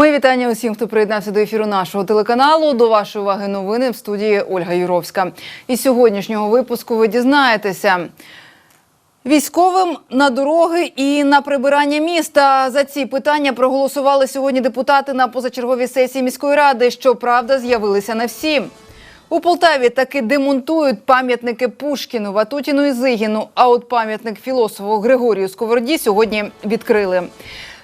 Мої вітання усім, хто приєднався до ефіру нашого телеканалу. До вашої уваги новини в студії Ольга Юровська. Із сьогоднішнього випуску ви дізнаєтеся. Військовим на дороги і на прибирання міста за ці питання проголосували сьогодні депутати на позачерговій сесії міської ради. Щоправда, з'явилися не всі. У Полтаві таки демонтують пам'ятники Пушкіну, Ватутіну і Зигіну. А от пам'ятник філософу Григорію Сковороді сьогодні відкрили.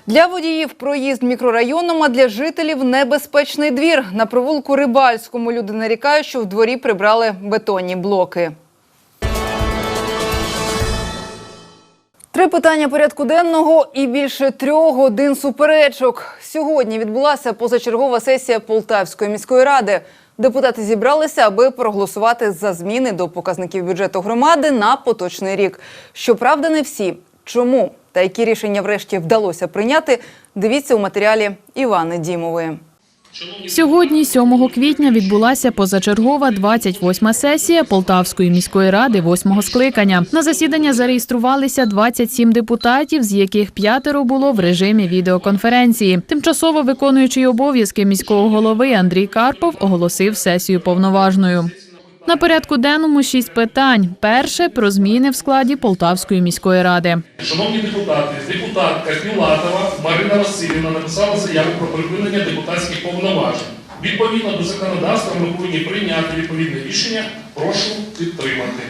Для водіїв проїзд мікрорайоном, а для жителів небезпечний двір. На провулку Рибальському люди нарікають, що в дворі прибрали бетонні блоки. Три питання порядку денного і більше трьох годин суперечок. Сьогодні відбулася позачергова сесія Полтавської міської ради. Депутати зібралися, аби проголосувати за зміни до показників бюджету громади на поточний рік. Щоправда, не всі. Чому та які рішення врешті вдалося прийняти? Дивіться у матеріалі Івани Дімової. Сьогодні, 7 квітня, відбулася позачергова 28-ма сесія Полтавської міської ради 8-го скликання. На засідання зареєструвалися 27 депутатів, з яких п'ятеро було в режимі відеоконференції. Тимчасово виконуючий обов'язки міського голови Андрій Карпов оголосив сесію повноважною. На порядку денному шість питань. Перше про зміни в складі Полтавської міської ради. Шановні депутати, депутатка Філатова Марина Васильівна написала заяву про припинення депутатських повноважень. Відповідно до законодавства ми повинні прийняти відповідне рішення. Прошу підтримати.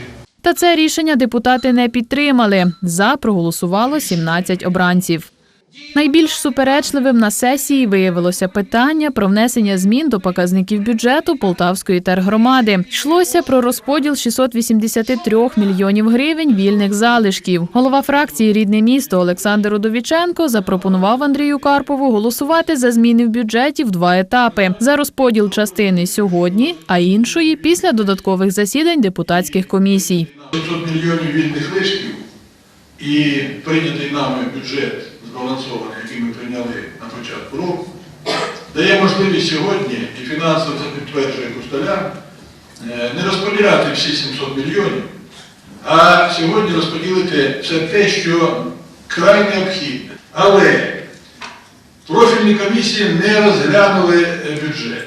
Та це рішення депутати не підтримали. За проголосувало 17 обранців. Найбільш суперечливим на сесії виявилося питання про внесення змін до показників бюджету Полтавської тергромади. Йшлося про розподіл 683 мільйонів гривень вільних залишків. Голова фракції Рідне місто Олександр Удовіченко запропонував Андрію Карпову голосувати за зміни в бюджеті в два етапи: за розподіл частини сьогодні, а іншої після додаткових засідань депутатських комісій. 500 мільйонів вільних лишків і прийнятий нами бюджет збалансований, який ми прийняли на початку року, дає можливість сьогодні, і фінансово це підтверджує Кустоляр, е, не розподіляти всі 700 мільйонів, а сьогодні розподілити все те, що край необхідне. Але профільні комісії не розглянули е, бюджет.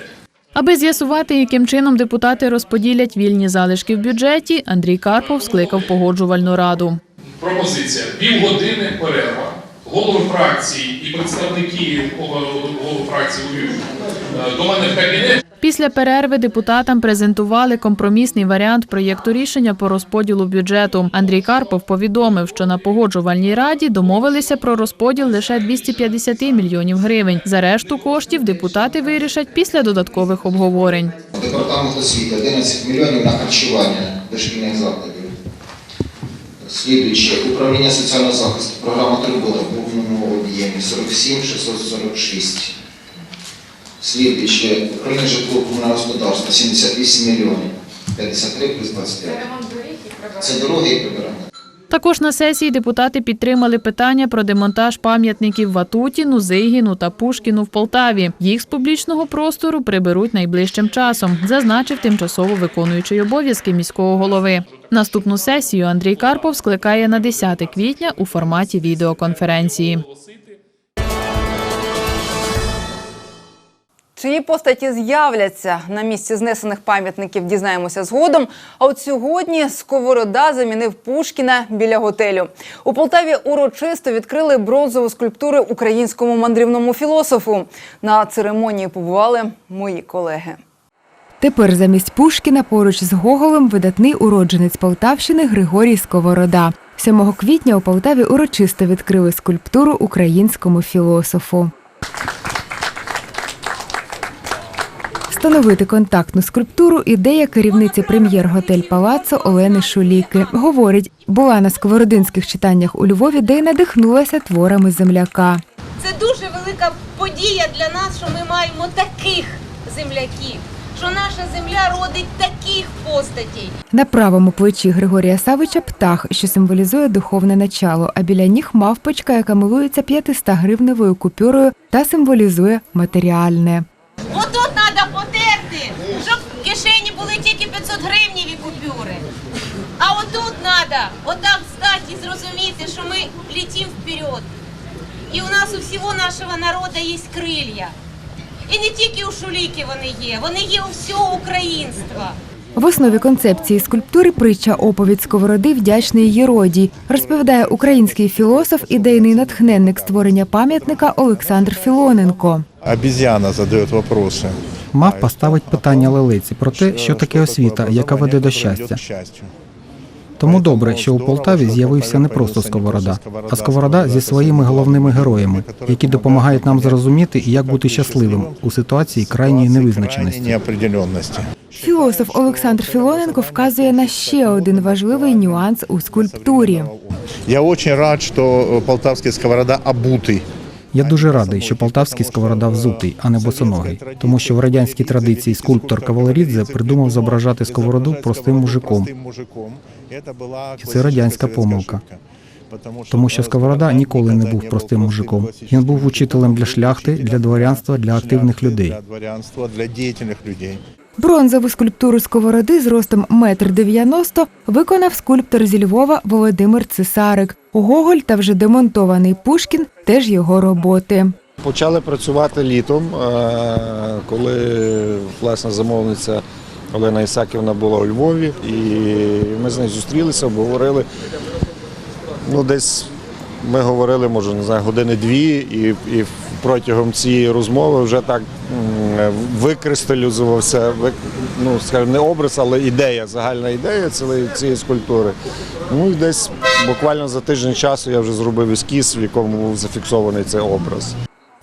Аби з'ясувати, яким чином депутати розподілять вільні залишки в бюджеті, Андрій Карпов скликав погоджувальну раду. Пропозиція півгодини перерва. Голови фракції і представники голови фракції е, до мене в кабінет. Після перерви депутатам презентували компромісний варіант проєкту рішення по розподілу бюджету. Андрій Карпов повідомив, що на погоджувальній раді домовилися про розподіл лише 250 мільйонів гривень. За решту коштів депутати вирішать після додаткових обговорень. Департамент освіти 11 мільйонів на харчування дошкільних закладів. Слідуюче, управління соціального захисту, програма турбота в повному об'ємі 47 646. Слідуюче, управління житлово-комунального господарства 78 мільйонів. 53 плюс 25. Це дороги і прибирання. Також на сесії депутати підтримали питання про демонтаж пам'ятників Ватутіну, Зигіну та Пушкіну в Полтаві. Їх з публічного простору приберуть найближчим часом, зазначив тимчасово виконуючий обов'язки міського голови. Наступну сесію Андрій Карпов скликає на 10 квітня у форматі відеоконференції. Чиї постаті з'являться на місці знесених пам'ятників, дізнаємося згодом. А от сьогодні Сковорода замінив Пушкіна біля готелю. У Полтаві урочисто відкрили бронзову скульптуру українському мандрівному філософу. На церемонії побували мої колеги. Тепер замість Пушкіна поруч з Гоголем видатний уродженець Полтавщини Григорій Сковорода. 7 квітня у Полтаві урочисто відкрили скульптуру українському філософу. Встановити контактну скульптуру ідея керівниці прем'єр-готель Палацо Олени Шуліки. Говорить, була на сковородинських читаннях у Львові, де й надихнулася творами земляка. Це дуже велика подія для нас, що ми маємо таких земляків, що наша земля родить таких постатей. На правому плечі Григорія Савича птах, що символізує духовне начало, а біля ніг мавпочка, яка милується 500 гривневою купюрою та символізує матеріальне. Отут треба потерти, щоб в кишені були тільки 500 гривніві купюри. А отут треба отак стати і зрозуміти, що ми літимо вперед. І у нас у всього нашого народу є крилья. І не тільки у Шуліки вони є, вони є у всього українства. В основі концепції скульптури притча оповідь сковороди вдячний Єродій, розповідає український філософ, ідейний натхненник створення пам'ятника Олександр Філоненко. Обіз'яна задає питання. Мав поставить питання лелиці про те, що таке освіта, яка веде до щастя. Тому добре, що у Полтаві з'явився не просто сковорода, а сковорода зі своїми головними героями, які допомагають нам зрозуміти, як бути щасливим у ситуації крайньої невизначеності. Філософ Олександр Філоненко вказує на ще один важливий нюанс у скульптурі. Я очень рад, что э, полтавский сковорода обутый. Я дуже радий, що полтавський сковорода взутий, а не босоногий, тому що в радянській традиції скульптор Кавалерідзе придумав зображати сковороду простим мужиком. І це радянська помилка. Тому що Сковорода ніколи не був простим мужиком. Він був учителем для шляхти, для дворянства, для активних людей. Бронзову скульптуру сковороди з ростом 1,90 м виконав скульптор зі Львова Володимир Цесарик. Гоголь та вже демонтований Пушкін теж його роботи. Почали працювати літом, е, коли власна замовниця Олена Ісаківна була у Львові, і ми з нею зустрілися, обговорили. Ну, десь ми говорили, може, не знаю, години-дві, і, і протягом цієї розмови вже так викристалізувався, ну, скажімо, не образ, але ідея, загальна ідея цієї, цієї скульптури. Ну і десь буквально за тиждень часу я вже зробив ескіз, в якому був зафіксований цей образ.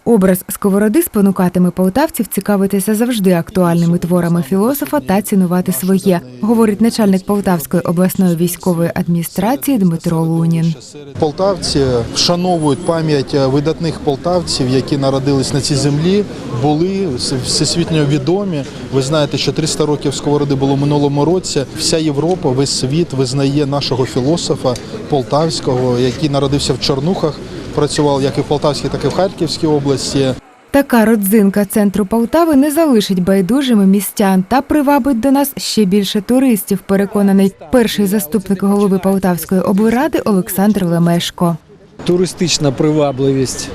Образ сковороди спонукатиме полтавців цікавитися завжди актуальними творами філософа та цінувати своє, говорить начальник Полтавської обласної військової адміністрації Дмитро Лунін. Полтавці вшановують пам'ять видатних полтавців, які народились на цій землі, були всесвітньо відомі. Ви знаєте, що 300 років сковороди було в минулому році. Вся Європа, весь світ визнає нашого філософа полтавського, який народився в Чорнухах, працював як і в Полтавській, так і в Харківській області. Така родзинка центру Полтави не залишить байдужими містян та привабить до нас ще більше туристів. Переконаний перший заступник голови Полтавської облради Олександр Лемешко. туристична привабливість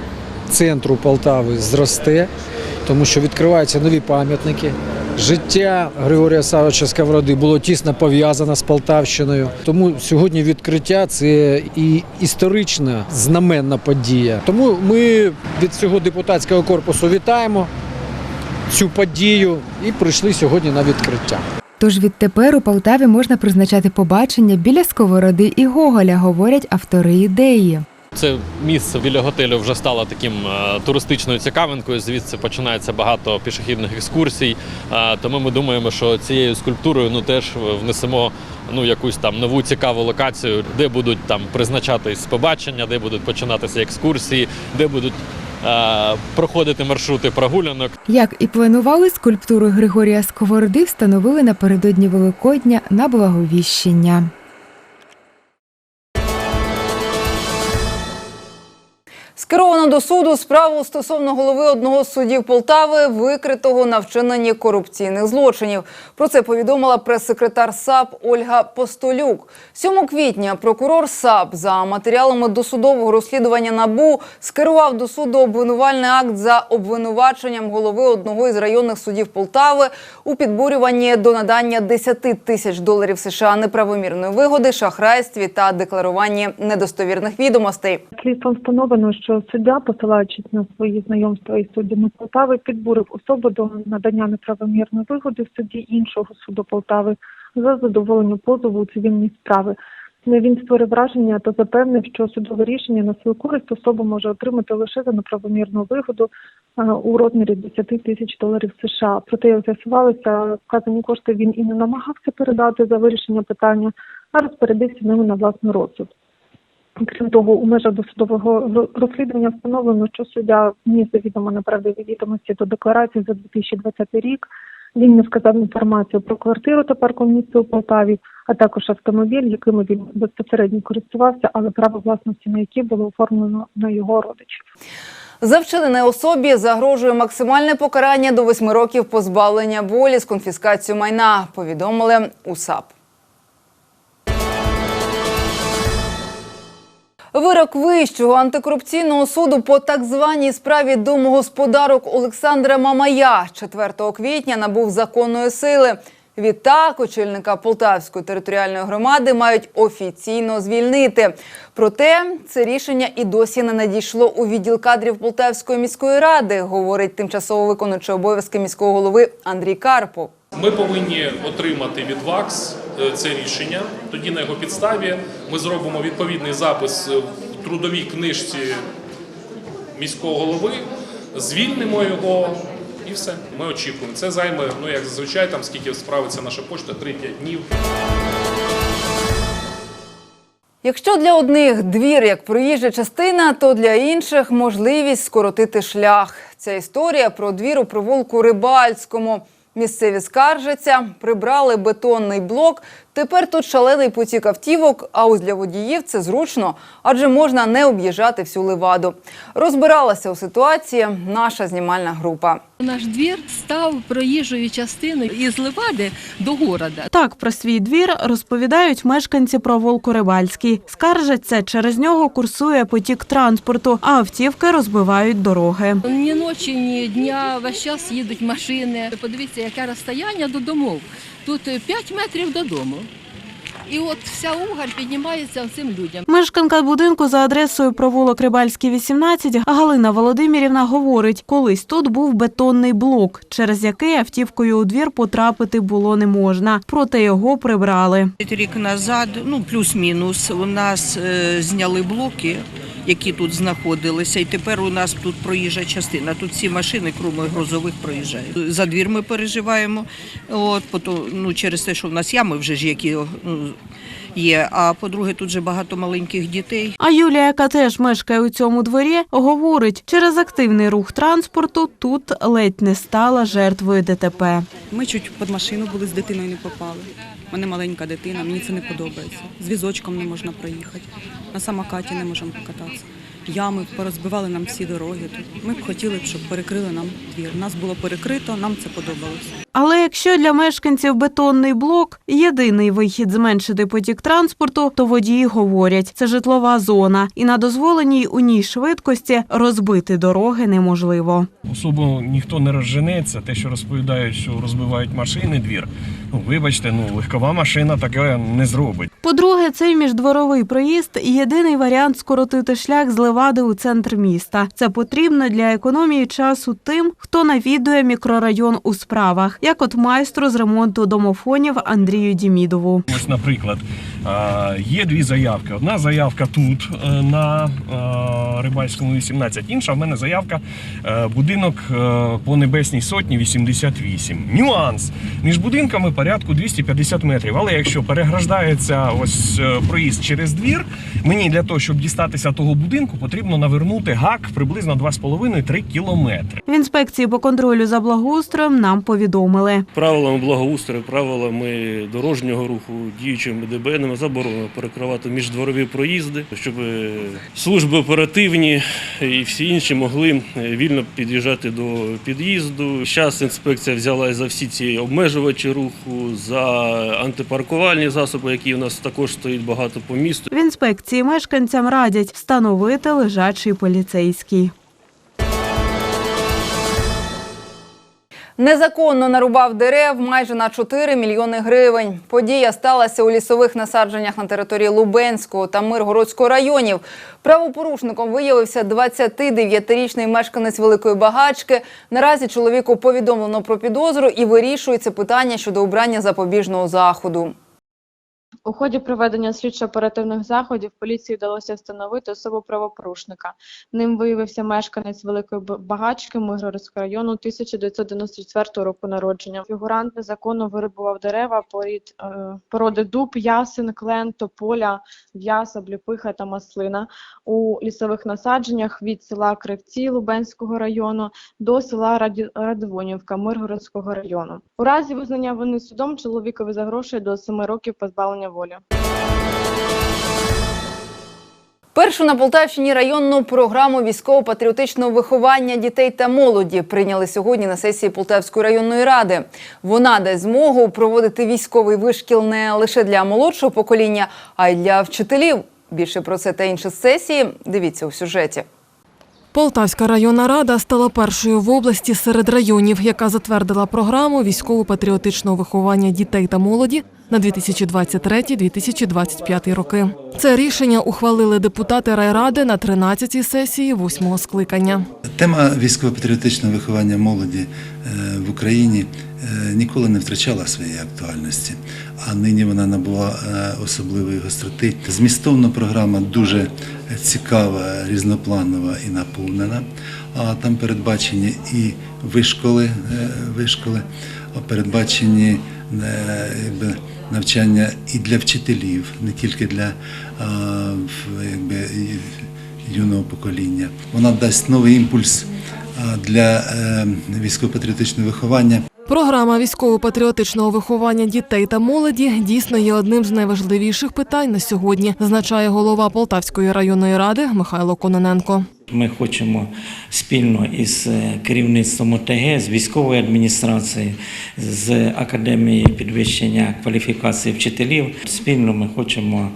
центру Полтави зросте, тому що відкриваються нові пам'ятники. Життя Григорія Савича Сковороди було тісно пов'язане з Полтавщиною. Тому сьогодні відкриття це і історична знаменна подія. Тому ми від цього депутатського корпусу вітаємо цю подію і прийшли сьогодні на відкриття. Тож відтепер у Полтаві можна призначати побачення біля сковороди і Гоголя, говорять автори ідеї. Це місце біля готелю вже стало таким е, туристичною цікавинкою. Звідси починається багато пішохідних екскурсій. Е, тому ми думаємо, що цією скульптурою ну теж внесемо ну якусь там нову цікаву локацію, де будуть там призначатись побачення, де будуть починатися екскурсії, де будуть е, проходити маршрути прогулянок. Як і планували, скульптуру Григорія Сковороди встановили напередодні Великодня на Благовіщення. Скеровано до суду справу стосовно голови одного з судів Полтави, викритого на вчиненні корупційних злочинів. Про це повідомила прес-секретар САП Ольга Постолюк. 7 квітня прокурор САП за матеріалами досудового розслідування НАБУ скерував до суду обвинувальний акт за обвинуваченням голови одного із районних судів Полтави у підбурюванні до надання 10 тисяч доларів США неправомірної вигоди, шахрайстві та декларуванні недостовірних відомостей. Слідством встановлено, що суддя, посилаючись на свої знайомства із суддями Полтави, підбурив особу до надання неправомірної вигоди в суді іншого суду Полтави за задоволенню позову у цивільній справи. Він створив враження та запевнив, що судове рішення на свою користь особа може отримати лише за неправомірну вигоду е, у розмірі 10 тисяч доларів США. Проте, як з'ясувалося, вказані кошти він і не намагався передати за вирішення питання, а розпорядився ними на власний розсуд. Крім того, у межах досудового розслідування встановлено, що суддя вніс завідомо неправдиві відомості до декларації за 2020 рік. Він не вказав інформацію про квартиру та паркомісце у Полтаві, а також автомобіль, яким він безпосередньо користувався, але право власності на які було оформлено на його родичів. За вчинене особі загрожує максимальне покарання до 8 років позбавлення волі з конфіскацією майна, повідомили у САП. Вирок вищого антикорупційного суду по так званій справі домогосподарок Олександра Мамая 4 квітня набув законної сили. Відтак очільника Полтавської територіальної громади мають офіційно звільнити. Проте це рішення і досі не надійшло у відділ кадрів Полтавської міської ради, говорить тимчасово виконуючий обов'язки міського голови Андрій Карпов. Ми повинні отримати від ВАКС це рішення. Тоді на його підставі ми зробимо відповідний запис е, в трудовій книжці міського голови, звільнимо його і все. Ми очікуємо. Це займе, ну як зазвичай, там скільки справиться наша почта, 3-5 днів. Якщо для одних двір як проїжджа частина, то для інших можливість скоротити шлях. Ця історія про двір у провулку Рибальському. Місцеві скаржаться, прибрали бетонний блок. Тепер тут шалений потік автівок, а ось для водіїв це зручно, адже можна не об'їжджати всю леваду. Розбиралася у ситуації наша знімальна група. Наш двір став проїжджою частиною із Левади до города. Так про свій двір розповідають мешканці провулку Рибальський. Скаржаться, через нього курсує потік транспорту, а автівки розбивають дороги. Ні ночі, ні дня, весь час їдуть машини. Подивіться, яке розстояння до домов. Тут 5 метрів додому. І от вся угар піднімається цим людям. Мешканка будинку за адресою провулок Рибальський, 18, Галина Володимирівна говорить, колись тут був бетонний блок, через який автівкою у двір потрапити було не можна. Проте його прибрали. Рік назад, ну плюс-мінус, у нас е, зняли блоки, які тут знаходилися, і тепер у нас тут проїжджа частина. Тут всі машини, крім грозових, проїжджають. За двір ми переживаємо. От потім, ну через те, що в нас ями вже ж які ну, є. А по-друге, тут же багато маленьких дітей. А Юлія, яка теж мешкає у цьому дворі, говорить, через активний рух транспорту тут ледь не стала жертвою ДТП. Ми чуть під машину були з дитиною не попали. У мене маленька дитина, мені це не подобається. З візочком не можна проїхати, на самокаті не можемо покататися. Ями порозбивали нам всі дороги тут. Ми б хотіли, б, щоб перекрили нам двір. Нас було перекрито, нам це подобалося. Але якщо для мешканців бетонний блок єдиний вихід зменшити потік транспорту, то водії говорять, це житлова зона, і на дозволеній у ній швидкості розбити дороги неможливо. Особо ніхто не розженеться. Те, що розповідають, що розбивають машини, двір. Ну вибачте, ну легкова машина таке не зробить. По-друге, цей міждворовий проїзд єдиний варіант скоротити шлях з Левади у центр міста. Це потрібно для економії часу тим, хто навідує мікрорайон у справах, як от майстру з ремонту домофонів Андрію Дімідову. Ось, наприклад, є дві заявки. Одна заявка тут е, на е, Рибальському 18, інша в мене заявка е, будинок е, по Небесній Сотні 88. Нюанс між будинками порядку 250 метрів. Але якщо переграждається ось е, проїзд через двір, мені для того, щоб дістатися того будинку, потрібно навернути гак приблизно 2,5-3 кілометри. В інспекції по контролю за благоустроєм нам повідомили. Правилами благоустрою, правилами дорожнього руху, діючими ДБНами заборонено перекривати міждворові проїзди, щоб е, служби оперативні і всі інші могли е, вільно під'їжджати до під'їзду. Зараз інспекція взяла за всі ці обмежувачі руху, за антипаркувальні засоби, які у нас також стоїть багато по місту. В інспекції мешканцям радять встановити лежачий поліцейський. Незаконно нарубав дерев майже на 4 мільйони гривень. Подія сталася у лісових насадженнях на території Лубенського та Миргородського районів. Правопорушником виявився 29-річний мешканець Великої Багачки. Наразі чоловіку повідомлено про підозру і вирішується питання щодо обрання запобіжного заходу. У ході проведення слідчо-оперативних заходів поліції вдалося встановити особу правопорушника. Ним виявився мешканець Великої Багачки Миргородського району 1994 року народження. Фігурант незаконно вирубував дерева порід, е, породи дуб, ясен, клен, тополя, в'яса, обліпиха та маслина у лісових насадженнях від села Кривці Лубенського району до села Раді... Радивонівка Миргородського району. У разі визнання вини судом чоловікові загрошує до 7 років позбавлення волі. Першу на Полтавщині районну програму військово-патріотичного виховання дітей та молоді прийняли сьогодні на сесії Полтавської районної ради. Вона дасть змогу проводити військовий вишкіл не лише для молодшого покоління, а й для вчителів. Більше про це та інші сесії дивіться у сюжеті. Полтавська районна рада стала першою в області серед районів, яка затвердила програму військово-патріотичного виховання дітей та молоді на 2023-2025 роки. Це рішення ухвалили депутати райради на 13-й сесії 8-го скликання. Тема військово-патріотичного виховання молоді е, в Україні е, ніколи не втрачала своєї актуальності, а нині вона набула е, особливої гостроти. Змістовна програма дуже цікава, різнопланова і наповнена. А там передбачені і вишколи, е, вишколи, передбачені е, навчання і для вчителів, не тільки для е, якби, юного покоління. Вона дасть новий імпульс для військово-патріотичного виховання. Програма військово-патріотичного виховання дітей та молоді дійсно є одним з найважливіших питань на сьогодні, зазначає голова Полтавської районної ради Михайло Кононенко. Ми хочемо спільно із е, керівництвом ОТГ, з військовою адміністрацією, з академією підвищення кваліфікації вчителів. Спільно ми хочемо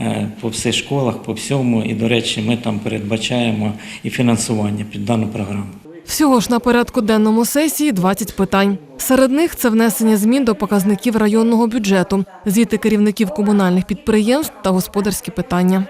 е, по всіх школах, по всьому. І, до речі, ми там передбачаємо і фінансування під дану програму. Всього ж на порядку денному сесії 20 питань. Серед них це внесення змін до показників районного бюджету, звіти керівників комунальних підприємств та господарські питання.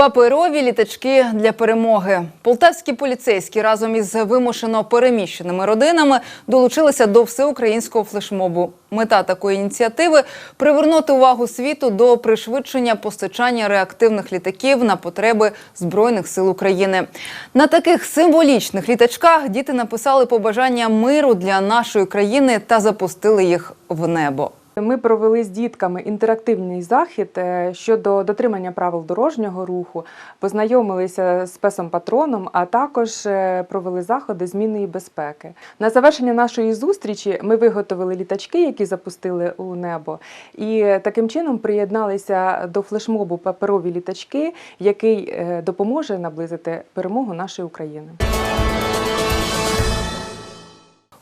Паперові літачки для перемоги. Полтавські поліцейські разом із вимушено переміщеними родинами долучилися до всеукраїнського флешмобу. Мета такої ініціативи привернути увагу світу до пришвидшення постачання реактивних літаків на потреби збройних сил України. На таких символічних літачках діти написали побажання миру для нашої країни та запустили їх в небо. Ми провели з дітками інтерактивний захід е, щодо дотримання правил дорожнього руху, познайомилися з песом-патроном, а також е, провели заходи зміни і безпеки. На завершення нашої зустрічі ми виготовили літачки, які запустили у небо, і таким чином приєдналися до флешмобу паперові літачки, який е, допоможе наблизити перемогу нашої України.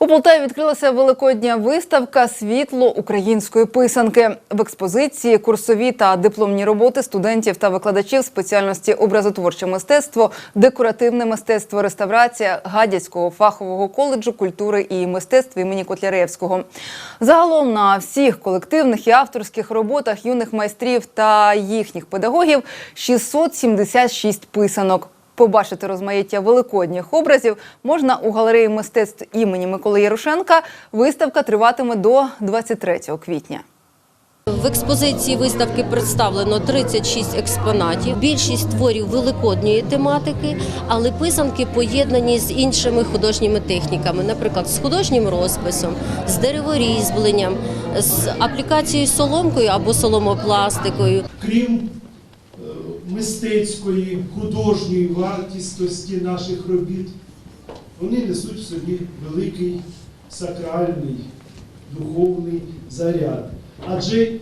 У Полтаві відкрилася великодня виставка Світло української писанки в експозиції, курсові та дипломні роботи студентів та викладачів спеціальності образотворче мистецтво, декоративне мистецтво, реставрація Гадяцького фахового коледжу культури і мистецтв імені Котляревського. Загалом на всіх колективних і авторських роботах юних майстрів та їхніх педагогів 676 писанок. Побачити розмаїття великодніх образів можна у галереї мистецтв імені Миколи Ярошенка. Виставка триватиме до 23 квітня. В експозиції виставки представлено 36 експонатів. Більшість творів великодньої тематики, але писанки поєднані з іншими художніми техніками, наприклад, з художнім розписом, з дереворізьбленням, з аплікацією соломкою або соломопластикою. крім мистецької, художньої вартісності наших робіт, вони несуть в собі великий сакральний, духовний заряд. Адже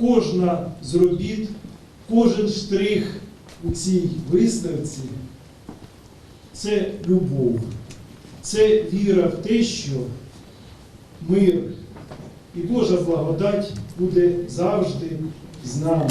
кожна з робіт, кожен штрих у цій виставці це любов, це віра в те, що мир і Божа благодать буде завжди з нами.